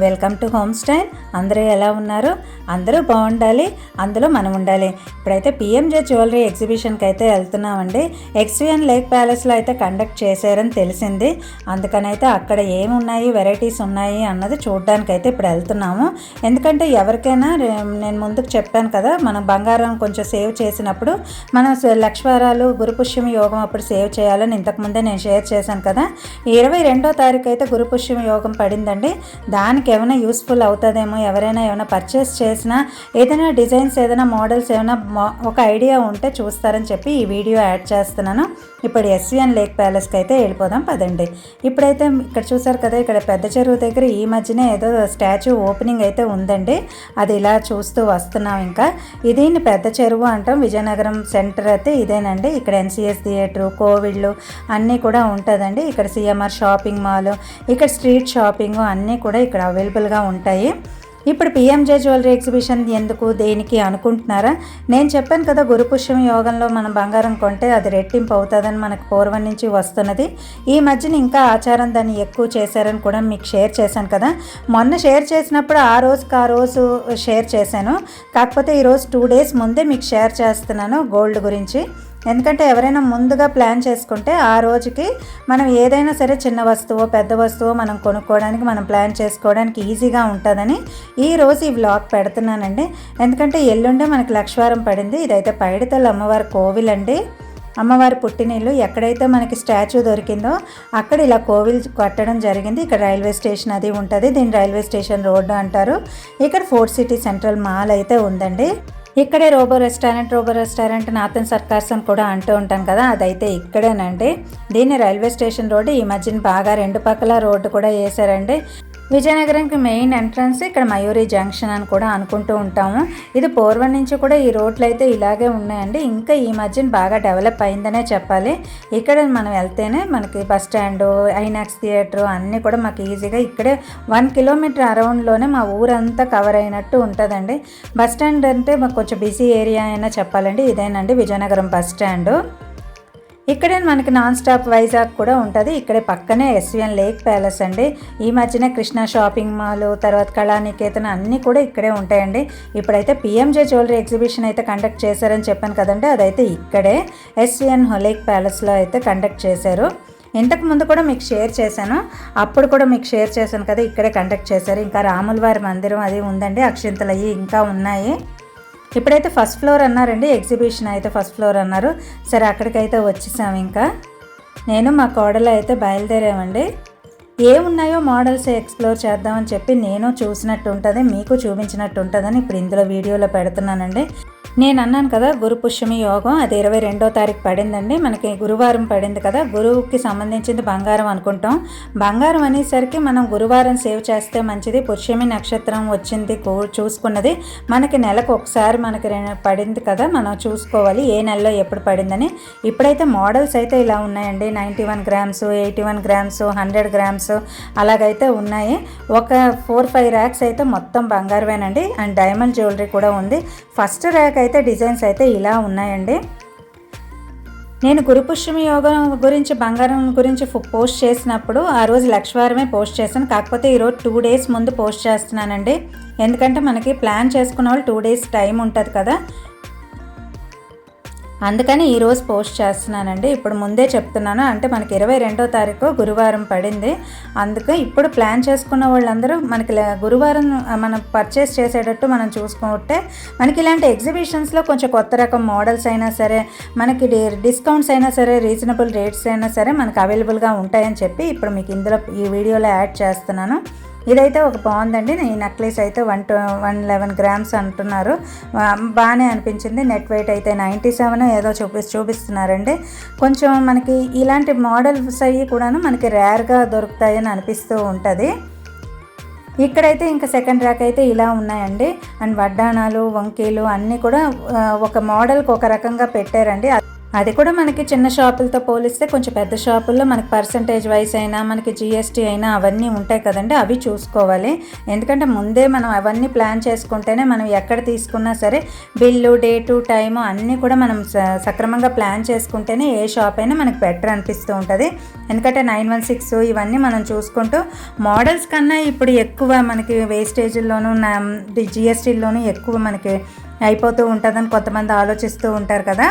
Welcome to home style అందరూ ఎలా ఉన్నారు? అందరూ బాగుండాలి. అందులో మనం ఉండాలి. ఇప్పుడైతే పిఎంజే జ్యువెలరీ ఎగ్జిబిషన్కి అయితే వెళ్తున్నామండి. ఎక్స్వియన్ లేక్ ప్యాలెస్లో అయితే కండక్ట్ చేశారని తెలిసింది. అందుకనైతే అక్కడ ఏమున్నాయి వెరైటీస్ ఉన్నాయి అన్నది చూడడానికి అయితే ఇప్పుడు వెళ్తున్నాము. ఎందుకంటే ఎవరికైనా నేను ముందుకు చెప్పాను కదా మనం బంగారం కొంచెం సేవ్ చేసినప్పుడు మనం స- గురుపుష్యం గురుపుష్యమ యోగం అప్పుడు సేవ్ చేయాలని ఇంతకుముందే నేను షేర్ చేశాను కదా. ఇరవై రెండో తారీఖు అయితే గురుపుష్యం యోగం పడిందండి. దానికి ఏమైనా యూస్ఫుల్ అవుతుందేమో ఎవరైనా ఏమైనా పర్చేస్ చేసినా ఏదైనా డిజైన్స్ ఏదైనా మోడల్స్ ఏమైనా ఒక ఐడియా ఉంటే చూస్తారని చెప్పి ఈ వీడియో యాడ్ చేస్తున్నాను. ఇప్పుడు ఎస్విఎన్ లేక్ ప్యాలెస్కి అయితే వెళ్ళిపోదాం పదండి. ఇప్పుడైతే ఇక్కడ చూసారు కదా ఇక్కడ పెద్ద చెరువు దగ్గర ఈ మధ్యనే ఏదో స్టాచ్యూ ఓపెనింగ్ అయితే ఉందండి. అది ఇలా చూస్తూ వస్తున్నాం ఇంకా. ఇది పెద్ద చెరువు అంటాం విజయనగరం సెంటర్ అయితే ఇదేనండి. ఇక్కడ ఎన్సిఎస్ థియేటర్ కోవిడ్లు అన్నీ కూడా ఉంటుందండి. ఇక్కడ సిఎంఆర్ షాపింగ్ మాల్ ఇక్కడ స్ట్రీట్ షాపింగ్ అన్నీ కూడా ఇక్కడ అవైలబుల్గా ఉంటాయి. ఇప్పుడు పిఎంజే జ్యువెలరీ ఎగ్జిబిషన్ ఎందుకు దేనికి అనుకుంటున్నారా? నేను చెప్పాను కదా గురుపుష్యం యోగంలో మనం బంగారం కొంటే అది రెట్టింపు అవుతుందని మనకు పూర్వం నుంచి వస్తున్నది. ఈ మధ్యన ఇంకా ఆచారం దాన్ని ఎక్కువ చేశారని కూడా మీకు షేర్ చేశాను కదా. మొన్న షేర్ చేసినప్పుడు ఆ రోజుకి ఆ రోజు షేర్ చేశాను. కాకపోతే ఈరోజు టూ డేస్ ముందే మీకు షేర్ చేస్తున్నాను గోల్డ్ గురించి. ఎందుకంటే ఎవరైనా ముందుగా ప్లాన్ చేసుకుంటే ఆ రోజుకి మనం ఏదైనా సరే చిన్న వస్తువు పెద్ద వస్తువు మనం కొనుక్కోవడానికి మనం ప్లాన్ చేసుకోవడానికి ఈజీగా ఉంటుందని ఈ రోజు ఈ వ్లాగ్ పెడుతున్నానండి. ఎందుకంటే ఎల్లుండే మనకి లక్షవారం పడింది. ఇదైతే పైడితల్లి అమ్మవారి కోవిల్ అండి అమ్మవారి పుట్టినిల్లు ఎక్కడైతే మనకి స్టాచ్యూ దొరికిందో అక్కడ ఇలా కోవిల్ కట్టడం జరిగింది. ఇక్కడ రైల్వే స్టేషన్ అది ఉంటుంది. దీని రైల్వే స్టేషన్ రోడ్డు అంటారు. ఇక్కడ ఫోర్ట్ సిటీ సెంట్రల్ మాల్ అయితే ఉందండి. ఇక్కడే రోబో రెస్టారెంట్ రోబో రెస్టారెంట్ నాథన్ సర్కార్స్ అని కూడా అంటూ ఉంటాం కదా అదైతే ఇక్కడేనండి. దీన్ని రైల్వే స్టేషన్ రోడ్డు ఈ మధ్యన బాగా రెండు పక్కల రోడ్డు కూడా వేశారండి. విజయనగరంకి మెయిన్ ఎంట్రన్స్ ఇక్కడ మయూరి జంక్షన్ అని కూడా అనుకుంటూ ఉంటాము. ఇది పూర్వం నుంచి కూడా ఈ రోడ్లు అయితే ఇలాగే ఉన్నాయండి. ఇంకా ఈ మధ్యన బాగా డెవలప్ అయిందనే చెప్పాలి. ఇక్కడ మనం వెళ్తేనే మనకి బస్ స్టాండ్ ఐనాక్స్ థియేటర్ అన్నీ కూడా మాకు ఈజీగా ఇక్కడే వన్ కిలోమీటర్ అరౌండ్లోనే మా ఊరంతా కవర్ అయినట్టు ఉంటుందండి. బస్ స్టాండ్ అంటే మాకు కొంచెం బిజీ ఏరియా అయినా చెప్పాలండి. ఇదేనండి విజయనగరం బస్ స్టాండ్. ఇక్కడే మనకి నాన్ స్టాప్ వైజాగ్ కూడా ఉంటుంది. ఇక్కడే పక్కనే ఎస్విఎన్ లేక్ ప్యాలెస్ అండి. ఈ మధ్యన కృష్ణ షాపింగ్ మాల్ తర్వాత కళానికేతన అన్నీ కూడా ఇక్కడే ఉంటాయండి. ఇప్పుడైతే పిఎంజే జ్యువెలరీ ఎగ్జిబిషన్ అయితే కండక్ట్ చేశారని చెప్పాను కదండి. అదైతే ఇక్కడే ఎస్విఎన్ లేక్ ప్యాలెస్లో అయితే కండక్ట్ చేశారు. ఇంతకు ముందు కూడా మీకు షేర్ చేశాను. అప్పుడు కూడా మీకు షేర్ చేశాను కదా ఇక్కడే కండక్ట్ చేశారు. ఇంకా రాములవారి మందిరం అది ఉందండి. అక్షింతలు ఇంకా ఉన్నాయి. ఇప్పుడైతే ఫస్ట్ ఫ్లోర్ అన్నారండి ఎగ్జిబిషన్ అయితే ఫస్ట్ ఫ్లోర్ అన్నారు. సరే అక్కడికైతే వచ్చేసాం ఇంకా. నేను మా కోడలు అయితే బయలుదేరామండి. ఏమున్నాయో మోడల్స్ ఎక్స్ప్లోర్ చేద్దామని చెప్పి నేను చూసినట్టు ఉంటుంది మీకు చూపించినట్టు ఉంటుందని ఇప్పుడు ఇందులో వీడియోలో పెడుతున్నానండి. నేను అన్నాను కదా గురు పుష్యమి యోగం అది ఇరవై రెండో తారీఖు పడిందండి. మనకి గురువారం పడింది కదా గురువుకి సంబంధించింది బంగారం అనుకుంటాం. బంగారం అనేసరికి మనం గురువారం సేవ్ చేస్తే మంచిది పుష్యమి నక్షత్రం వచ్చింది కూ- చూసుకున్నది. మనకి నెలకు ఒకసారి మనకి పడింది కదా మనం చూసుకోవాలి ఏ నెలలో ఎప్పుడు పడిందని. ఇప్పుడైతే మోడల్స్ అయితే ఇలా ఉన్నాయండి. Ninety one grams eighty one grams hundred grams అలాగైతే ఉన్నాయి. ఒక ఫోర్ ఫైవ్ ర్యాక్స్ అయితే మొత్తం బంగారమేనండి. అండ్ డైమండ్ జ్యువెలరీ కూడా ఉంది. ఫస్ట్ ర్యాక్ అయితే డిజైన్స్ అయితే ఇలా ఉన్నాయండి. నేను గురుపుష్యమి యోగం గురించి బంగారం గురించి ఫో- పోస్ట్ చేసినప్పుడు ఆ రోజు లక్షవారమే పోస్ట్ చేశాను. కాకపోతే ఈరోజు టూ డేస్ ముందు పోస్ట్ చేస్తున్నానండి. ఎందుకంటే మనకి ప్లాన్ చేసుకున్న వాళ్ళు టూ డేస్ టైం ఉంటుంది కదా. అందుకని ఈరోజు పోస్ట్ చేస్తున్నానండి. ఇప్పుడు ముందే చెప్తున్నాను. అంటే మనకి ఇరవై రెండో తారీఖు గురువారం పడింది. అందుకే ఇప్పుడు ప్లాన్ చేసుకున్న వాళ్ళందరూ మనకి గురువారం మనం పర్చేస్ చేసేటట్టు మనం చూసుకుంటే మనకి ఇలాంటి ఎగ్జిబిషన్స్లో కొంచెం కొత్త రకం మోడల్స్ అయినా సరే మనకి డి- డిస్కౌంట్స్ అయినా సరే రీజనబుల్ రేట్స్ అయినా సరే మనకి అవైలబుల్గా ఉంటాయని చెప్పి ఇప్పుడు మీకు ఇందులో ఈ వీడియోలో యాడ్ చేస్తున్నాను. ఇదైతే ఒక బాగుందండి. ఈ నెక్లెస్ అయితే one two one eleven grams అంటున్నారు. బాగానే అనిపించింది. నెట్ వెయిట్ అయితే నైంటీ సెవెన్ ఏదో చూపి చూపిస్తున్నారండి. కొంచెం మనకి ఇలాంటి మోడల్స్ అవి కూడాను మనకి రేర్గా దొరుకుతాయని అనిపిస్తూ ఉంటుంది. ఇక్కడైతే ఇంకా సెకండ్ ర్యాక్ అయితే ఇలా ఉన్నాయండి. అండ్ వడ్డాణాలు వంకీలు అన్నీ కూడా ఒక మోడల్కి ఒక రకంగా పెట్టారండి. అది కూడా మనకి చిన్న షాపులతో పోలిస్తే కొంచెం పెద్ద షాపుల్లో మనకి పర్సంటేజ్ వైస్ అయినా మనకి జిఎస్టీ అయినా అవన్నీ ఉంటాయి కదండి అవి చూసుకోవాలి. ఎందుకంటే ముందే మనం అవన్నీ ప్లాన్ చేసుకుంటేనే మనం ఎక్కడ తీసుకున్నా సరే బిల్లు డేటు టైము అన్నీ కూడా మనం స- సక్రమంగా ప్లాన్ చేసుకుంటేనే ఏ షాప్ అయినా మనకి బెటర్ అనిపిస్తూ ఉంటుంది. ఎందుకంటే నైన్ వన్ సిక్స్ ఇవన్నీ మనం చూసుకుంటూ మోడల్స్ కన్నా ఇప్పుడు ఎక్కువ మనకి వేస్టేజ్లోనూ జిఎస్టీలోనూ ఎక్కువ మనకి అయిపోతూ ఉంటుందని కొంతమంది ఆలోచిస్తూ ఉంటారు కదా.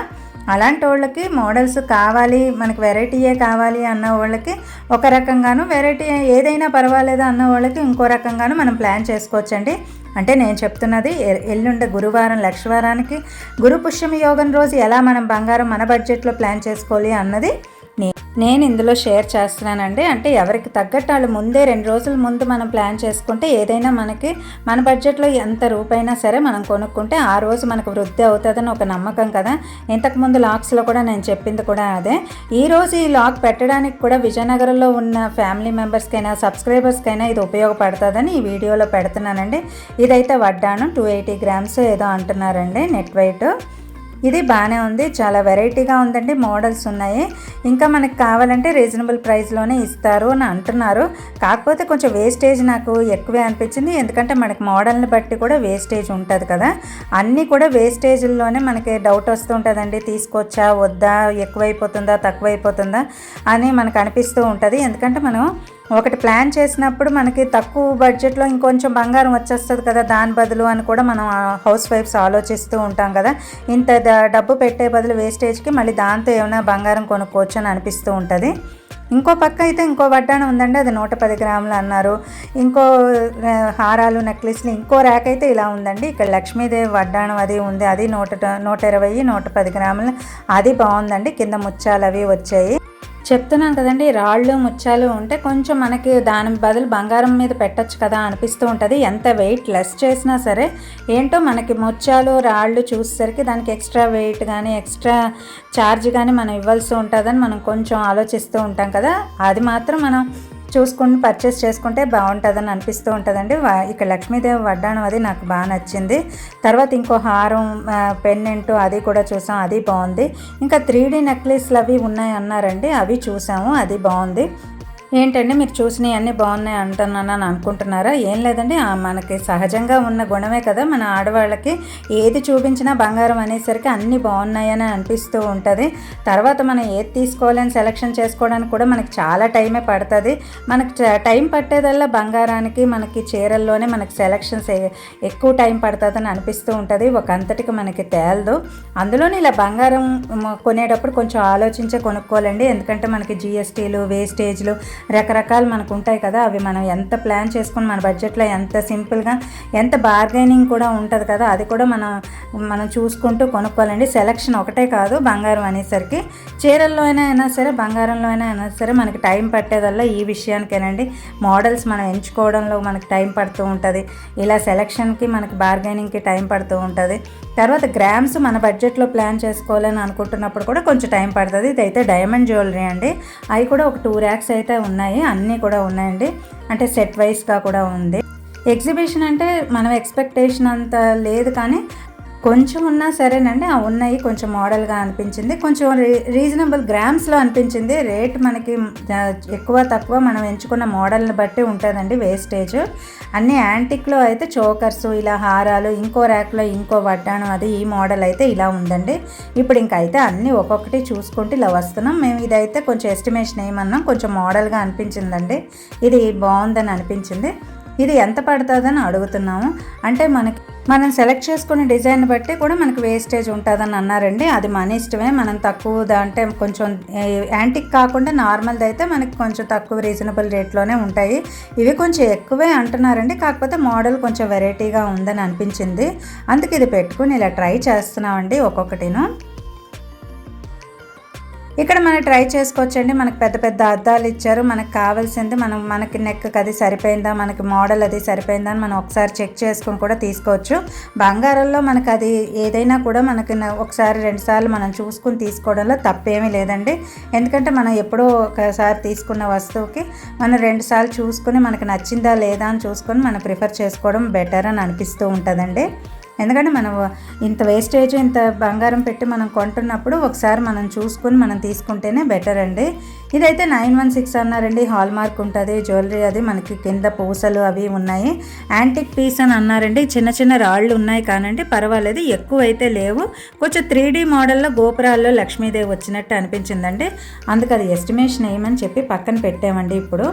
అలాంటి వాళ్ళకి మోడల్స్ కావాలి మనకి వెరైటీయే కావాలి అన్న వాళ్ళకి ఒక రకంగాను వెరైటీ ఏదైనా పర్వాలేదు అన్న వాళ్ళకి ఇంకో రకంగాను మనం ప్లాన్ చేసుకోవచ్చండి. అంటే నేను చెప్తున్నది ఎల్లుండి గురువారం లక్షవారానికి గురు పుష్యమి యోగం రోజు ఎలా మనం బంగారం మన బడ్జెట్లో ప్లాన్ చేసుకోవాలి అన్నది నేను ఇందులో షేర్ చేస్తున్నానండి. అంటే ఎవరికి తగ్గట్టు వాళ్ళు ముందే రెండు రోజుల ముందు మనం ప్లాన్ చేసుకుంటే ఏదైనా మనకి మన బడ్జెట్లో ఎంత రూపైనా సరే మనం కొనుక్కుంటే ఆ రోజు మనకు వృద్ధి అవుతుందని ఒక నమ్మకం కదా. ఇంతకుముందు లాక్స్లో కూడా నేను చెప్పింది కూడా అదే. ఈరోజు ఈ లాక్ పెట్టడానికి కూడా విజయనగరంలో ఉన్న ఫ్యామిలీ మెంబర్స్కైనా సబ్స్క్రైబర్స్కైనా ఇది ఉపయోగపడుతుందని ఈ వీడియోలో పెడుతున్నానండి. ఇదైతే వడ్డాను టూ ఎయిటీ గ్రామ్స్ ఏదో అంటున్నారండి నెట్ వెయిట్. ఇది బాగానే ఉంది చాలా వెరైటీగా ఉందండి మోడల్స్ ఉన్నాయి. ఇంకా మనకు కావాలంటే రీజనబుల్ ప్రైస్లోనే ఇస్తారు అని అంటున్నారు. కాకపోతే కొంచెం వేస్టేజ్ నాకు ఎక్కువే అనిపించింది ఎందుకంటే మనకి మోడల్ని బట్టి కూడా వేస్టేజ్ ఉంటుంది కదా. అన్నీ కూడా వేస్టేజ్లోనే మనకి డౌట్ వస్తూ ఉంటుందండి తీసుకొచ్చా వద్దా ఎక్కువైపోతుందా తక్కువైపోతుందా అని మనకు అనిపిస్తూ ఉంటుంది. ఎందుకంటే మనం ఒకటి ప్లాన్ చేసినప్పుడు మనకి తక్కువ బడ్జెట్లో ఇంకొంచెం బంగారం వచ్చేస్తుంది కదా దాని బదులు అని కూడా మనం హౌస్ వైఫ్స్ ఆలోచిస్తూ ఉంటాం కదా. ఇంత డబ్బు పెట్టే బదులు వేస్టేజ్కి మళ్ళీ దాంతో ఏమైనా బంగారం కొనుక్కోవచ్చు అని అనిపిస్తూ ఉంటుంది. ఇంకో పక్క అయితే ఇంకో వడ్డాణం ఉందండి అది నూట పది గ్రాములు అన్నారు. ఇంకో హారాలు నెక్లెస్లు ఇంకో ర్యాక్ అయితే ఇలా ఉందండి. ఇక్కడ లక్ష్మీదేవి వడ్డాణం అది ఉంది అది నూట నూట ఇరవై నూట పది గ్రాములు. అది బాగుందండి కింద ముత్యాలు అవి వచ్చాయి. చెప్తున్నాను కదండి రాళ్ళు ముత్యాలు ఉంటే కొంచెం మనకి దాని బదులు బంగారం మీద పెట్టొచ్చు కదా అనిపిస్తూ ఉంటుంది. ఎంత వెయిట్ లెస్ చేసినా సరే ఏంటో మనకి ముత్యాలు రాళ్ళు చూసేసరికి దానికి ఎక్స్ట్రా వెయిట్ కానీ ఎక్స్ట్రా ఛార్జ్ కానీ మనం ఇవ్వాల్సి ఉంటుందని మనం కొంచెం ఆలోచిస్తూ ఉంటాం కదా. అది మాత్రం మనం చూసుకుని పర్చేస్ చేసుకుంటే బాగుంటుందని అనిపిస్తూ ఉంటుందండి. ఇక ఇక్కడ లక్ష్మీదేవి వడ్డాణం అది నాకు బాగా నచ్చింది. తర్వాత ఇంకో హారం పెన్నెంట్ అది కూడా చూసాం అది బాగుంది. ఇంకా త్రీ డీ నెక్లెస్లు అవి ఉన్నాయి అన్నారండి అవి చూసాము అది బాగుంది. ఏంటండి మీరు చూసినవి అన్నీ బాగున్నాయి అంటున్నానని అనుకుంటున్నారా? ఏం లేదండి మనకి సహజంగా ఉన్న గుణమే కదా. మన ఆడవాళ్ళకి ఏది చూపించినా బంగారం అనేసరికి అన్నీ బాగున్నాయని అనిపిస్తూ ఉంటుంది. తర్వాత మనం ఏది తీసుకోవాలని సెలెక్షన్ చేసుకోవడానికి కూడా మనకి చాలా టైమే పడుతుంది. మనకి చ- టైం పట్టేదల్లా బంగారానికి మనకి చీరల్లోనే మనకి సెలక్షన్స్ ఎక్కువ టైం పడుతుందని అనిపిస్తూ ఉంటుంది. ఒక అంతటికి మనకి తేలదు. అందులోనే ఇలా బంగారం కొనేటప్పుడు కొంచెం ఆలోచించే కొనుక్కోవాలండి. ఎందుకంటే మనకి జిఎస్టీలు వేస్టేజ్లు రకరకాలు మనకు ఉంటాయి కదా. అవి మనం ఎంత ప్లాన్ చేసుకుని మన బడ్జెట్లో ఎంత సింపుల్గా ఎంత బార్గెనింగ్ కూడా ఉంటుంది కదా. అది కూడా మనం మనం చూసుకుంటూ కొనుక్కోవాలండి. సెలక్షన్ ఒకటే కాదు బంగారం అనేసరికి. చీరల్లో అయినా అయినా సరే బంగారంలో అయినా అయినా సరే మనకి టైం పట్టేదల్లా ఈ విషయానికేనండి. మోడల్స్ మనం ఎంచుకోవడంలో మనకి టైం పడుతూ ఉంటుంది. ఇలా సెలక్షన్కి మనకి బార్గెనింగ్కి టైం పడుతూ ఉంటుంది. తర్వాత గ్రామ్స్ మన బడ్జెట్లో ప్లాన్ చేసుకోవాలని అనుకుంటున్నప్పుడు కూడా కొంచెం టైం పడుతుంది. ఇదైతే డైమండ్ జ్యువెలరీ అండి. అవి కూడా ఒక టూ ర్యాక్స్ అయితే ఉన్నాయి. అన్నీ కూడా ఉన్నాయండి. అంటే సెట్ వైస్గా కూడా ఉంది. ఎగ్జిబిషన్ అంటే మనం ఎక్స్పెక్టేషన్ అంత లేదు కానీ కొంచెం ఉన్నా సరేనండి. ఆ ఉన్నాయి కొంచెం మోడల్గా అనిపించింది. కొంచెం రీ రీజనబుల్ గ్రామ్స్లో అనిపించింది. రేట్ మనకి ఎక్కువ తక్కువ మనం ఎంచుకున్న మోడల్ని బట్టి ఉంటుందండి వేస్టేజ్. అన్ని యాంటిక్లో అయితే చోకర్స్ ఇలా హారాలు ఇంకో ర్యాక్లో ఇంకో వడ్డాణం అది ఈ మోడల్ అయితే ఇలా ఉందండి. ఇప్పుడు ఇంకా అయితే అన్నీ ఒక్కొక్కటి చూసుకుంటూ ఇలా వస్తున్నాం. మేము ఇదైతే కొంచెం ఎస్టిమేషన్ ఏమన్నాం కొంచెం మోడల్గా అనిపించిందండి. ఇది బాగుందని అనిపించింది. ఇది ఎంత పడుతుందని అడుగుతున్నాము. అంటే మనకి మనం సెలెక్ట్ చేసుకునే డిజైన్ బట్టి కూడా మనకి వేస్టేజ్ ఉంటుందని అన్నారండి. అది మన ఇష్టమే. మనం తక్కువ అంటే కొంచెం యాంటిక్ కాకుండా నార్మల్ది అయితే మనకి కొంచెం తక్కువ రీజనబుల్ రేట్లోనే ఉంటాయి. ఇవి కొంచెం ఎక్కువే అంటున్నారండి. కాకపోతే మోడల్ కొంచెం వెరైటీగా ఉందని అనిపించింది. అందుకే ఇది పెట్టుకుని ఇలా ట్రై చేస్తున్నామండి ఒక్కొక్కటిను. ఇక్కడ మనం ట్రై చేసుకోవచ్చండి. మనకు పెద్ద పెద్ద అద్దాలు ఇచ్చారు. మనకు కావాల్సింది మనం మనకి నెక్ అది సరిపోయిందా మనకి మోడల్ అది సరిపోయిందా అని మనం ఒకసారి చెక్ చేసుకుని కూడా తీసుకోవచ్చు. బంగారంలో మనకు అది ఏదైనా కూడా మనకి ఒకసారి రెండు సార్లు మనం చూసుకుని తీసుకోవడంలో తప్పేమీ లేదండి. ఎందుకంటే మనం ఎప్పుడో ఒకసారి తీసుకున్న వస్తువుకి మనం రెండు సార్లు చూసుకుని మనకి నచ్చిందా లేదా అని చూసుకొని మనం ప్రిఫర్ చేసుకోవడం బెటర్ అని అనిపిస్తూ ఉంటుందండి. ఎందుకంటే మనం ఇంత వేస్టేజ్ ఇంత బంగారం పెట్టి మనం కొంటున్నప్పుడు ఒకసారి మనం చూసుకొని మనం తీసుకుంటేనే బెటర్ అండి. ఇదైతే నైన్ వన్ సిక్స్ అన్నారండి. హాల్ మార్క్ ఉంటుంది జ్యువెలరీ అది మనకి కింద పూసలు అవి ఉన్నాయి. యాంటిక్ పీస్ అని అన్నారండి. చిన్న చిన్న రాళ్ళు ఉన్నాయి కానండి పర్వాలేదు. ఎక్కువ అయితే లేవు. కొంచెం త్రీ డీ మోడల్లో గోపురాల్లో లక్ష్మీదేవి వచ్చినట్టు అనిపించిందండి. అందుకు అది ఎస్టిమేషన్ వేయమని చెప్పి పక్కన పెట్టామండి ఇప్పుడు.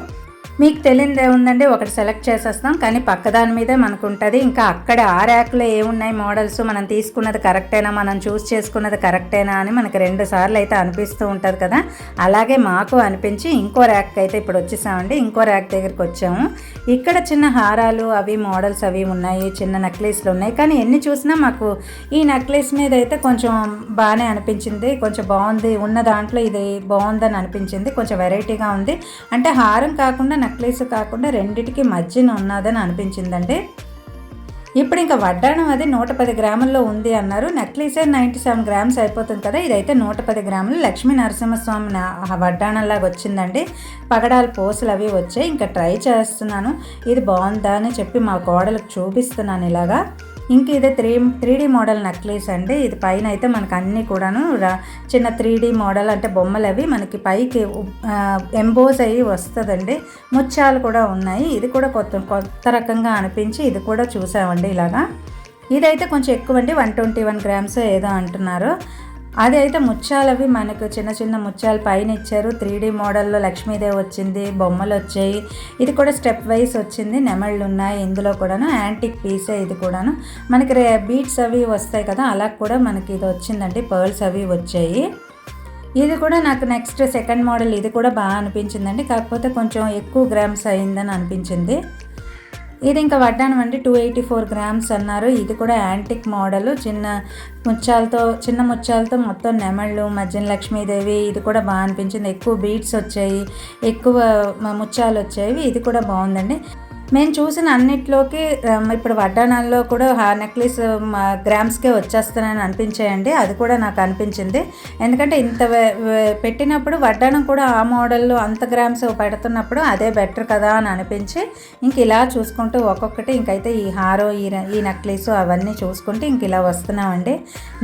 మీకు తెలియదు ఏముందండి? ఒకటి సెలెక్ట్ చేసేస్తాం. కానీ పక్కదాని మీదే మనకు ఉంటుంది ఇంకా అక్కడ ఆ ర్యాక్లో ఏమున్నాయి మోడల్స్ మనం తీసుకున్నది కరెక్టేనా మనం చూస్ చేసుకున్నది కరెక్టేనా అని మనకి రెండు సార్లు అయితే అనిపిస్తూ ఉంటుంది కదా. అలాగే మాకు అనిపించి ఇంకో ర్యాక్ అయితే ఇప్పుడు వచ్చేసామండి. ఇంకో ర్యాక్ దగ్గరికి వచ్చాము. ఇక్కడ చిన్న హారాలు అవి మోడల్స్ అవి ఉన్నాయి. చిన్న నెక్లెస్లు ఉన్నాయి. కానీ ఎన్ని చూసినా మాకు ఈ నెక్లెస్ మీద అయితే కొంచెం బాగానే అనిపించింది. కొంచెం బాగుంది. ఉన్న దాంట్లో ఇది బాగుందని అనిపించింది. కొంచెం వెరైటీగా ఉంది. అంటే హారం కాకుండా నెక్లెస్ కాకుండా రెండిటికి మధ్యన ఉన్నదని అనిపించిందండి ఇప్పుడు ఇంకా వడ్డాణం అది నూట పది గ్రాముల్లో ఉంది అన్నారు. నెక్లెసే నైంటీ సెవెన్ గ్రామ్స్ అయిపోతుంది కదా ఇదైతే నూట పది గ్రాములు. లక్ష్మీ నరసింహస్వామి వడ్డాణంలాగా వచ్చిందండి. పగడాలు పోసులు అవి వచ్చాయి. ఇంకా ట్రై చేస్తున్నాను. ఇది బాగుందా అని చెప్పి మా కోడలకు చూపిస్తున్నాను ఇలాగా. ఇంక ఇది three three D model necklace అండి. ఇది పైన అయితే మనకు అన్నీ కూడాను చిన్న త్రీ డీ మోడల్ అంటే బొమ్మలు అవి మనకి పైకి ఎంబోస్ అయ్యి వస్తుందండి. ముత్యాలు కూడా ఉన్నాయి. ఇది కూడా కొత్త కొత్త రకంగా అనిపించి ఇది కూడా చూసామండి ఇలాగా. ఇదైతే కొంచెం ఎక్కువ అండి వన్ ట్వంటీ వన్ గ్రామ్స్ ఏదో అంటున్నారు. అదైతే ముత్యాలవి మనకు చిన్న చిన్న ముత్యాలు పైన ఇచ్చారు. త్రీ డీ మోడల్లో లక్ష్మీదేవి వచ్చింది బొమ్మలు వచ్చాయి. ఇది కూడా స్టెప్ వైస్ వచ్చింది. నెమళ్ళు ఉన్నాయి ఇందులో కూడాను యాంటిక్ పీసే ఇది కూడాను. మనకి బీట్స్ అవి వస్తాయి కదా అలా కూడా మనకి ఇది వచ్చిందండి. పర్ల్స్ అవి వచ్చాయి. ఇది కూడా నాకు నెక్స్ట్ సెకండ్ మోడల్. ఇది కూడా బాగా అనిపించిందండి. కాకపోతే కొంచెం ఎక్కువ గ్రామ్స్ అయిందని అనిపించింది. ఇది ఇంకా వడ్డానం అండి. టూ ఎయిటీ ఫోర్ గ్రామ్స్ అన్నారు. ఇది కూడా యాంటిక్ మోడల్ చిన్న ముత్యాలతో చిన్న ముత్యాలతో మొత్తం నెమళ్ళు మధ్యన లక్ష్మీదేవి ఇది కూడా బాగా అనిపించింది. ఎక్కువ బీట్స్ వచ్చాయి. ఎక్కువ ముత్యాలు వచ్చాయి. ఇది కూడా బాగుందండి. మేము చూసిన అన్నిట్లోకి ఇప్పుడు వడ్డానాల్లో కూడా హా నెక్లెస్ గ్రామ్స్కే వచ్చేస్తానని అనిపించాయండి. అది కూడా నాకు అనిపించింది. ఎందుకంటే ఇంత పెట్టినప్పుడు వడ్డానం కూడా ఆ మోడల్లో అంత గ్రామ్స్ పెడుతున్నప్పుడు అదే బెటర్ కదా అని అనిపించి ఇంక ఇలా చూసుకుంటూ ఒక్కొక్కటి ఇంకైతే ఈ హారో ఈ ఈ నెక్లెస్ అవన్నీ చూసుకుంటూ ఇంక ఇలా వస్తున్నామండి.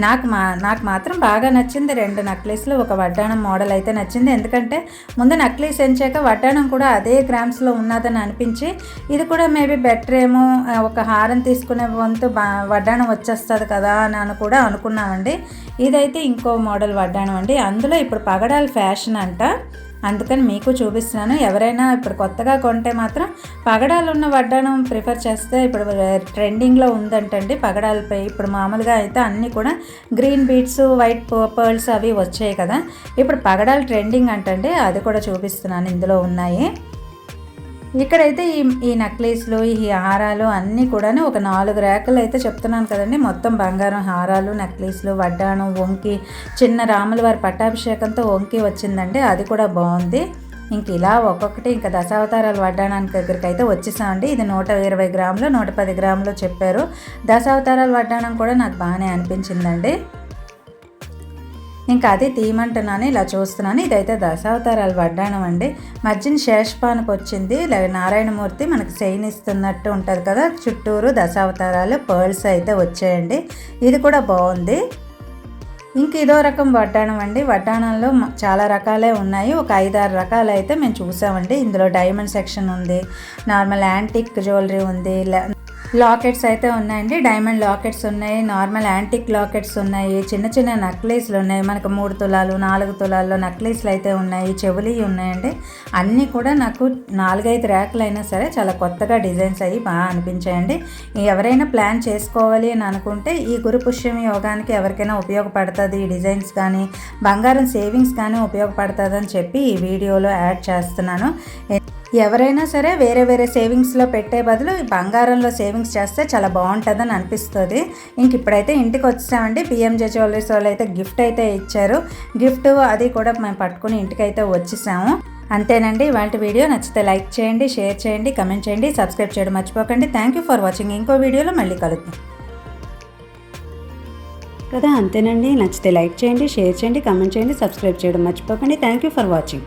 నాకు మా నాకు మాత్రం బాగా నచ్చింది రెండు నెక్లెస్లు. ఒక వడ్డానం మోడల్ అయితే నచ్చింది. ఎందుకంటే ముందు నెక్లెస్ ఎంచాక వడ్డానం కూడా అదే గ్రామ్స్లో ఉన్నదని అనిపించి ఇది కూడా మేబీ బెటర్ ఏమో ఒక హారం తీసుకునే వంతు బా వడ్డాణం వచ్చేస్తుంది కదా అని కూడా అనుకున్నామండి. ఇదైతే ఇంకో మోడల్ వడ్డాణం అండి. అందులో ఇప్పుడు పగడాల ఫ్యాషన్ అంట. అందుకని మీకు చూపిస్తున్నాను. ఎవరైనా ఇప్పుడు కొత్తగా కొంటే మాత్రం పగడాలు ఉన్న వడ్డాణం ప్రిఫర్ చేస్తే ఇప్పుడు ట్రెండింగ్లో ఉందంటండి పగడాలపై. ఇప్పుడు మామూలుగా అయితే అన్నీ కూడా గ్రీన్ బీట్స్ వైట్ పర్ల్స్ అవి వచ్చాయి కదా. ఇప్పుడు పగడాలు ట్రెండింగ్ అంటండి. అది కూడా చూపిస్తున్నాను. ఇందులో ఉన్నాయి. ఇక్కడైతే ఈ ఈ నెక్లెస్లు ఈ హారాలు అన్నీ కూడా ఒక నాలుగు ర్యాకులు అయితే చెప్తున్నాను కదండి. మొత్తం బంగారం హారాలు నెక్లెస్లు వడ్డాను వంకి చిన్న రాముల వారి పట్టాభిషేకంతో వంకి వచ్చిందండి. అది కూడా బాగుంది. ఇంక ఇలా ఒక్కొక్కటి ఇంకా దశావతారాలు వడ్డానానికి దగ్గరికి అయితే వచ్చేసామండి. ఇది నూట ఇరవై గ్రాములు నూట పది గ్రాములు చెప్పారు. దశావతారాలు వడ్డానం కూడా నాకు బాగానే అనిపించిందండి. ఇంకా అది తీయమంటున్నాను ఇలా చూస్తున్నాను. ఇదైతే దశావతారాలు వడ్డాణం అండి. మధ్యన శేషపానికి వచ్చింది నారాయణమూర్తి మనకి చైన్ ఇస్తున్నట్టు ఉంటుంది కదా చుట్టూరు దశావతారాలు పర్ల్స్ అయితే వచ్చాయండి. ఇది కూడా బాగుంది. ఇంక ఇదో రకం వడ్డాణం అండి. వడ్డాణంలో చాలా రకాలే ఉన్నాయి. ఒక ఐదారు రకాలు అయితే మేము చూసామండి. ఇందులో డైమండ్ సెక్షన్ ఉంది నార్మల్ యాంటిక్ జ్యువెలరీ ఉంది లాకెట్స్ అయితే ఉన్నాయండి. డైమండ్ లాకెట్స్ ఉన్నాయి నార్మల్ యాంటిక్ లాకెట్స్ ఉన్నాయి చిన్న చిన్న నక్లీస్లు ఉన్నాయి. మనకు మూడు తులాలు నాలుగు తులాల్లో నక్లీస్లు అయితే ఉన్నాయి చెవులి ఉన్నాయండి. అన్నీ కూడా నాకు నాలుగైదు ర్యాకులు అయినా సరే చాలా కొత్తగా డిజైన్స్ అయ్యి బాగా అనిపించాయండి. ఎవరైనా ప్లాన్ చేసుకోవాలి అని అనుకుంటే ఈ గురు పుష్యం యోగానికి ఎవరికైనా ఉపయోగపడుతుంది ఈ డిజైన్స్ కానీ బంగారం సేవింగ్స్ కానీ ఉపయోగపడుతుందని చెప్పి ఈ వీడియోలో యాడ్ చేస్తున్నాను. ఎవరైనా సరే వేరే వేరే సేవింగ్స్లో పెట్టే బదులు బంగారంలో సేవింగ్స్ చేస్తే చాలా బాగుంటుందని అనిపిస్తుంది. ఇంక ఇప్పుడైతే ఇంటికి వచ్చామండి. పిఎంజే జ్యువెలరీస్ వాళ్ళు అయితే గిఫ్ట్ అయితే ఇచ్చారు. గిఫ్ట్ అది కూడా మేము పట్టుకుని ఇంటికి అయితే వచ్చేసాము. అంతేనండి. ఇవాళ వీడియో నచ్చితే లైక్ చేయండి షేర్ చేయండి కమెంట్ చేయండి సబ్స్క్రైబ్ చేయడం మర్చిపోకండి. థ్యాంక్ యూ ఫర్ వాచింగ్ ఇంకో వీడియోలో మళ్ళీ కలుద్దాం. కదా అంతేనండి. నచ్చితే లైక్ చేయండి షేర్ చేయండి కమెంట్ చేయండి సబ్స్క్రైబ్ చేయడం మర్చిపోకండి. Thank you for watching.